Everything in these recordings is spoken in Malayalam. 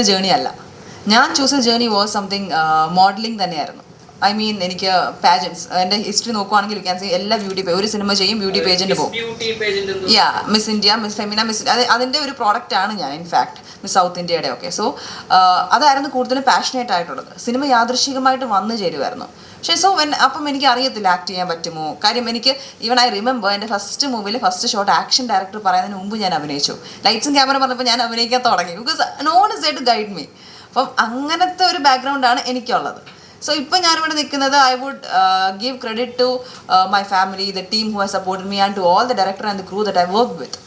ജേണി അല്ല. ഞാൻ choose journey was something modelling തന്നെയായിരുന്നു. ഐ മീൻ എനിക്ക് പാജൻസ് എന്റെ ഹിസ്റ്ററി നോക്കുവാണെങ്കിൽ യു ക്യാൻ സി എല്ലാ ബ്യൂട്ടി ഒരു സിനിമ ചെയ്യും ബ്യൂട്ടി പേജന്റ് പോകും. Pageant yeah Miss India Miss Femina Miss അതിന്റെ ഒരു പ്രോഡക്റ്റ് ആണ് ഞാൻ ഇൻഫാക്ട് സൗത്ത് ഇന്ത്യയുടെ ഒക്കെ. സോ അതായിരുന്നു കൂടുതലും പാഷനേറ്റ് ആയിട്ടുള്ളത്. സിനിമ യാദൃശികമായിട്ട് വന്നു ചേരുമായിരുന്നു പക്ഷേ സോ അപ്പം എനിക്ക് അറിയത്തില്ല ആക്ട് ചെയ്യാൻ പറ്റുമോ? കാര്യം എനിക്ക് ഈവൻ ഐ റിമെമ്പർ എന്റെ ഫസ്റ്റ് മൂവിയിൽ ഫസ്റ്റ് ഷോട്ട് ആക്ഷൻ ഡയറക്ടർ പറയുന്നതിന് മുമ്പ് ഞാൻ അഭിനയിച്ചു. ലൈറ്റ്സും ക്യാമറ പറഞ്ഞപ്പോൾ ഞാൻ അഭിനയിക്കാൻ തുടങ്ങി. Because none is a to guide me അപ്പം അങ്ങനത്തെ ഒരു ബാക്ക്ഗ്രൗണ്ടാണ് എനിക്കുള്ളത്. സോ ഇപ്പം ഞാനിവിടെ നിൽക്കുന്നത് I would give credit to my family the team who has support me and to all the director and the crew that I work with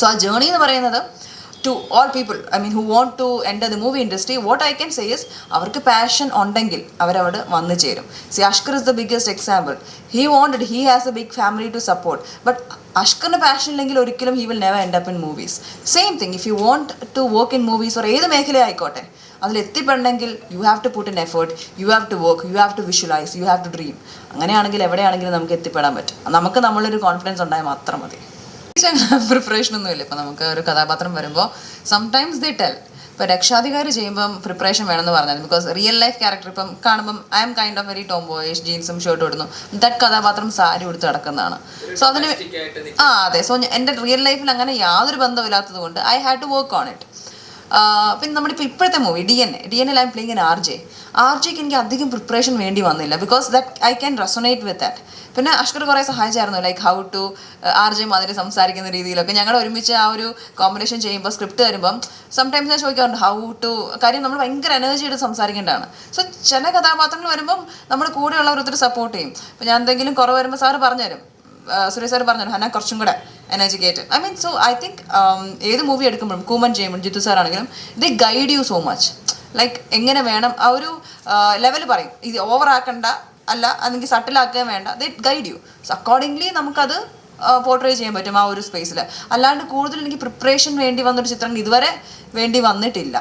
so ആ ജേണി എന്ന് പറയുന്നത് to all people I mean who want to enter the movie industry what I can say is അവർക്ക് പാഷൻ ഉണ്ടെങ്കിൽ അവരവിടെ വന്നു ചേരും. See Ashkar is the biggest example he wanted he has a big family to support but അഷ്കറിന് passion ഇല്ലെങ്കിൽ ഒരിക്കലും he will never end up in movies same thing if you want to work in movies or ഏത് മേഖല ആയിക്കോട്ടെ അതിൽ എത്തിപ്പെടണമെങ്കിൽ you have to put in effort you have to work you have to visualise you have to dream അങ്ങനെയാണെങ്കിൽ എവിടെയാണെങ്കിലും നമുക്ക് എത്തിപ്പെടാൻ പറ്റും. നമുക്ക് നമ്മളൊരു കോൺഫിഡൻസ് ഉണ്ടായാൽ മാത്രം മതി. പ്രിപ്പറേഷൻ ഒന്നുമില്ല. ഇപ്പം നമുക്ക് ഒരു കഥാപാത്രം വരുമ്പോൾ സംടൈംസ് ദി ടെൽ ഇപ്പൊ രക്ഷാധികാരി ചെയ്യുമ്പം പ്രിപ്പറേഷൻ വേണമെന്ന് പറഞ്ഞാൽ ബിക്കോസ് റിയൽ ലൈഫ് ക്യാരക്ടർ ഇപ്പം കാണുമ്പോൾ I'm kind of very tomboyish ജീൻസും ഷർട്ടും ഇടുന്നു. ദറ്റ് കഥാപാത്രം സാരി ഉടുത്ത് കിടക്കുന്നതാണ് സോ അതിന് ആ അതെ. സോ എന്റെ റിയൽ ലൈഫിൽ അങ്ങനെ യാതൊരു ബന്ധമില്ലാത്തത് കൊണ്ട് I had to work on it പിന്നെ നമ്മുടെ ഇപ്പോൾ ഇപ്പോഴത്തെ movie D N D N L I playing R J R ജെക്ക് എനിക്ക് അധികം പ്രിപ്പറേഷൻ വേണ്ടി വന്നില്ല because that I can resonate with that പിന്നെ അഷ്കർ കുറേ സഹായിച്ചായിരുന്നു like how to R J മാതിരി സംസാരിക്കുന്ന രീതിയിലൊക്കെ. ഞങ്ങൾ ഒരുമിച്ച് ആ ഒരു കോമ്പിനേഷൻ ചെയ്യുമ്പോൾ സ്ക്രിപ്റ്റ് വരുമ്പം സംടൈംസ് ഞാൻ ചോദിക്കാറുണ്ട് ഹൗ ടു കാര്യം നമ്മൾ ഭയങ്കര എനർജി എടുത്ത് സംസാരിക്കേണ്ടതാണ്. സോ ചില കഥാപാത്രങ്ങൾ വരുമ്പം നമ്മൾ കൂടെയുള്ളവർ ഒത്തിരി സപ്പോർട്ട് ചെയ്യും. ഇപ്പം ഞാൻ എന്തെങ്കിലും കുറവ് വരുമ്പോൾ സാറ് പറഞ്ഞുതരും. സുരേഷ് സാർ പറഞ്ഞു ഹന കുറച്ചും കൂടെ energy കയറ്റ് I mean so I think ഏത് മൂവി എടുക്കുമ്പോഴും കൂമൻ ചെയ്യുമ്പോഴും ജിത്തു സാർ ആണെങ്കിലും the guide you so much like എങ്ങനെ വേണം ആ ഒരു ലെവൽ പറയും. ഇത് ഓവർ ആക്കണ്ട അല്ല അല്ലെങ്കിൽ സട്ടിലാക്കുകയും വേണ്ട the guide you so accordingly നമുക്കത് പോർട്രേ ചെയ്യാൻ പറ്റും ആ ഒരു സ്പേസിൽ അല്ലാണ്ട് കൂടുതൽ എനിക്ക് പ്രിപ്പറേഷൻ വേണ്ടി വന്നൊരു ചിത്രം ഇതുവരെ വേണ്ടി വന്നിട്ടില്ല.